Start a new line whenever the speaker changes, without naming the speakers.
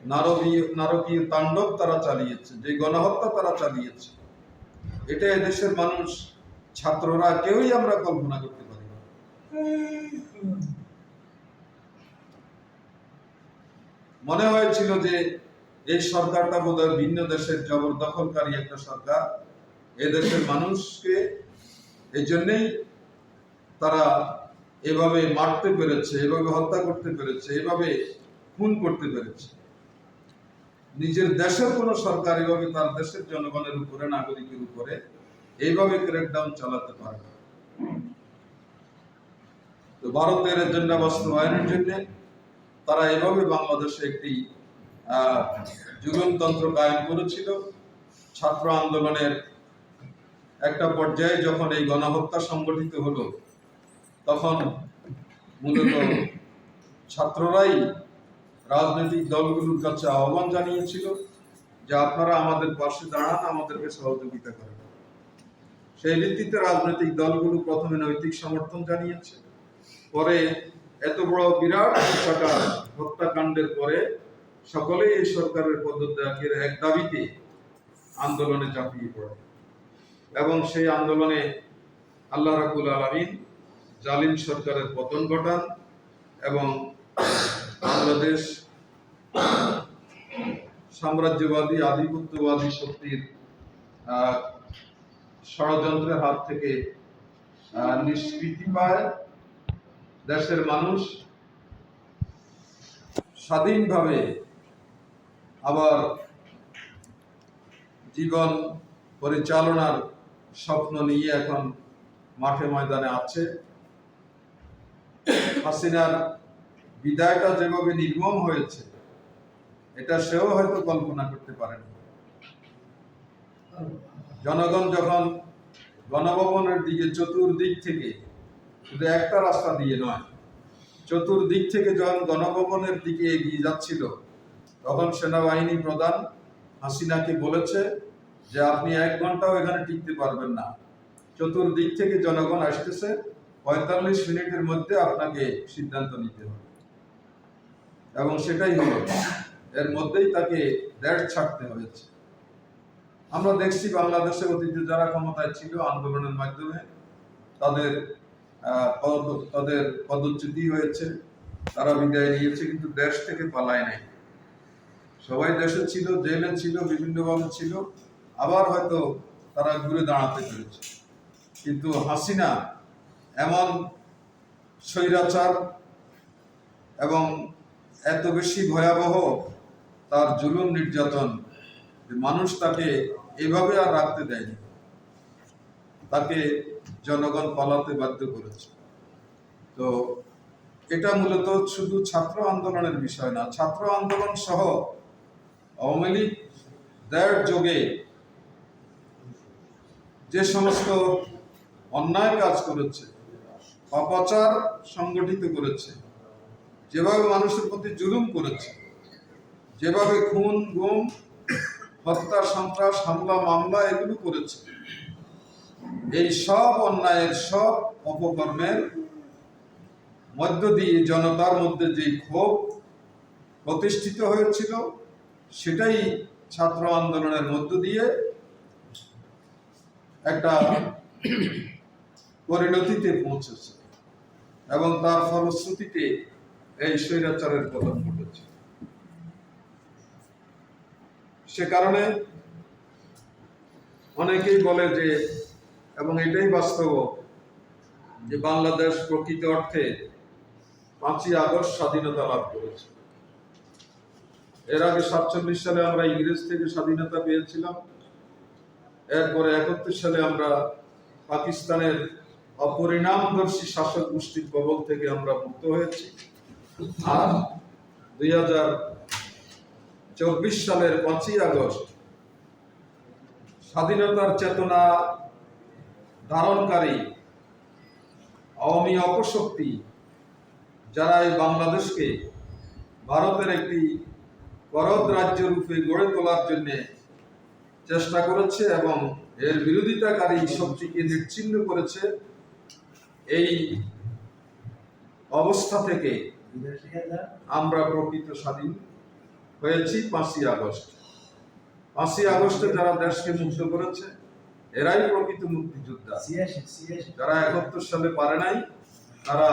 নারকীয় নারকীয় তাণ্ডব তারা চালিয়েছে, যে গণহত্যা তারা চালিয়েছে। এটা মানুষ, ছাত্ররা কেউই আমরা কল্পনা করতে পারি না। মনে হয়েছিল যে এই সরকারটা বোধহয় ভিন্ন দেশের জবরদখলকারী একটা সরকার। এদেশের মানুষকে এই জন্যেই তারা এভাবে মারতে পেরেছে, এভাবে হত্যা করতে পেরেছে, এভাবে খুন করতে পেরেছে। নিজের দেশের কোনো সরকার এভাবে তার দেশের জনগণের উপরে, নাগরিকের উপরে এইভাবে ক্র্যাকডাউন চালাতে পারে তো ভারতের এজেন্ডা বাস্তবায়নের জন্য তারা এভাবে বাংলাদেশে একটি জুলুমতন্ত্র কায়েম করেছিল। ছাত্র আন্দোলনের একটা পর্যায়ে যখন এই গণহত্যা সংগঠিত হলো, তখন মূলত ছাত্ররাই রাজনৈতিক দলগুলোর কাছে আহ্বান জানিয়েছিল যে আপনারা আমাদের পাশে দাঁড়ান আমাদেরকে সহযোগিতা করেন। সেই ভিত্তিতে রাজনৈতিক দলগুলো প্রথমে নৈতিক সমর্থন জানিয়েছে। পরে এত বড় বিরাট হত্যাকাণ্ড হত্যাকাণ্ডের পরে সকলেই এই সরকারের পদত্যাগের এক দাবিতে আন্দোলনে ঝাঁপিয়ে পড়ে। এবং সেই আন্দোলনে আল্লাহ রাবুল আলমিন জালিম সরকারের পতন ঘটান এবং বাংলাদেশ সাম্রাজ্যবাদী, আধিপত্যবাদী শক্তির ষড়যন্ত্রের হাত থেকে নিষ্কৃতি পায় দেশের মানুষ। স্বাধীনভাবে আবার জীবন পরিচালনার স্বপ্ন নিয়ে এখন মাঠে ময়দানে আছে। হাসিনার বিদায়টা যেভাবে নির্মম হয়েছে, এটা সেও হয়তো কল্পনা করতে পারেন। জনগণ যখন গণভবনের দিকে চতুর্দিক থেকে, শুধু একটা রাস্তা দিয়ে নয়, চতুর্দিক থেকে যখন গণভবনের দিকে এগিয়ে যাচ্ছিল, তখন সেনাবাহিনী প্রধান হাসিনাকে বলেছে যে, আপনি এক ঘন্টাও এখানে টিকতে পারবেন না। চতুর্দিক থেকে জনগণ আসতেছে, পঁয়তাল্লিশ মিনিটের মধ্যে আপনাকে সিদ্ধান্ত নিতে হবে। এবং সেটাই হলো। এর মধ্যেই তাকে দেড় ছাড়তে হয়েছে। আমরা দেখছি বাংলাদেশে অতীতে যারা ক্ষমতায় ছিল আন্দোলনের মাধ্যমে, তাদের তাদের পদচ্যুতি হয়েছে, তারা বিদায় নিয়েছে, কিন্তু দেশ থেকে পালায় নাই। সবাই দেশে ছিল, জেলে ছিল, বিভিন্নভাবে ছিল, আবার হয়তো তারা ঘুরে দাঁড়াতে পেরেছে। কিন্তু হাসিনা এমন স্বৈরাচার এবং এত বেশি ভয়াবহ তার জুলুম নির্যাতন মানুষ তাকে এভাবে আর রাখতে দেয়নি। তাকে জনগণ পালাতে বাধ্য করেছে। তো এটা মূলত শুধু ছাত্র আন্দোলনের বিষয় না, ছাত্র আন্দোলন সহ আওয়ামী লীগ দেড় যোগে যে সমস্ত অন্যায় কাজ করেছে, অপচার সংগঠিত করেছে যেভাবে মানুষের প্রতি জুলুম করেছে, যেভাবে খুন, গুম, হত্যা, সন্ত্রাস, হামলা, মামলা এগুলো করেছে, এই সব অন্যায়ের সব অপকর্মের মধ্য দিয়ে জনতার মধ্যে যে ক্ষোভ প্রতিষ্ঠিত হয়েছিল, সেটাই ছাত্র আন্দোলনের মধ্য দিয়ে একটা পরিণতিতে পৌঁছেছে এবং তার ফলশ্রুতিতে এই স্বৈরাচারের পতন ঘটেছে সে কারণে অনেকেই বলে যে, এবং এটাই বাস্তব, যে বাংলাদেশ প্রকৃত অর্থে পাঁচই আগস্ট স্বাধীনতা লাভ করেছে। এর আগে সাতচল্লিশ সালে আমরা ইংরেজ থেকে স্বাধীনতা পেয়েছিলাম। এরপরে একাত্তর সালে আমরা পাকিস্তানের অপরিণামদর্শী শাসক গোষ্ঠীর কবল থেকে আমরা মুক্ত হয়েছি। আর দুই চব্বিশ সালের পাঁচই আগস্ট স্বাধীনতার চেতনা ধারণকারী আওয়ামী অপশক্তি যারা এই বাংলাদেশকে ভারতের একটি করদ রাজ্য রূপে গড়ে তোলার জন্য চেষ্টা করেছে এবং এর বিরোধিতাকারী শক্তিকে নিচ্ছিন্ন করেছে, এই অবস্থা থেকে আমরা প্রকৃত স্বাধীন হয়েছি পাঁচই আগস্ট। পাঁচই আগস্টে যারা দেশকে মুক্ত করেছে এরাই প্রকৃত মুক্তিযোদ্ধা। যারা একাত্তর সালে পারে নাই তারা